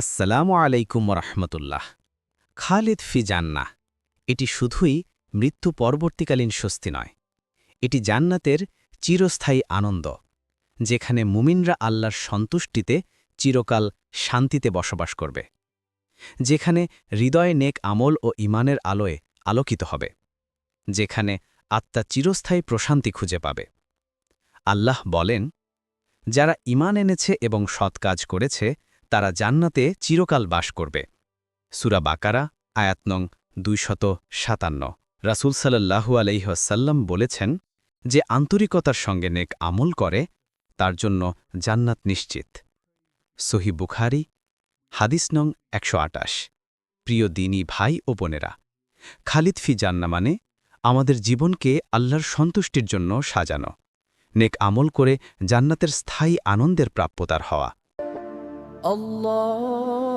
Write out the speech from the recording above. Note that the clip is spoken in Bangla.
আসসালামু আলাইকুম রহমতুল্লাহ খালিদ ফি জান্না এটি শুধুই মৃত্যু পরবর্তীকালীন স্বস্তি নয়, এটি জান্নাতের চিরস্থায়ী আনন্দ, যেখানে মুমিনরা আল্লাহর সন্তুষ্টিতে চিরকাল শান্তিতে বসবাস করবে, যেখানে হৃদয়ে নেক আমল ও ইমানের আলোয় আলোকিত হবে, যেখানে আত্মা চিরস্থায়ী প্রশান্তি খুঁজে পাবে। আল্লাহ বলেন, যারা ইমান এনেছে এবং সৎ কাজ করেছে তারা জান্নাতে চিরকাল বাস করবে। সুরা বাকারা আয়াতনং দুইশত সাতান্ন। রাসুল সাল্লাহু আলহ্লাম বলেছেন যে, আন্তরিকতার সঙ্গে নেক আমল করে, তার জন্য জান্নাত নিশ্চিত। সহি বুখারি, হাদিস নং একশো আটাশ। প্রিয় দিনী ভাই ও বোনেরা, খালিদ ফি জান্না মানে আমাদের জীবনকে আল্লাহর সন্তুষ্টির জন্য সাজানো। নেক আমল করে জান্নাতের স্থায়ী আনন্দের প্রাপ্যতার হওয়া। الله.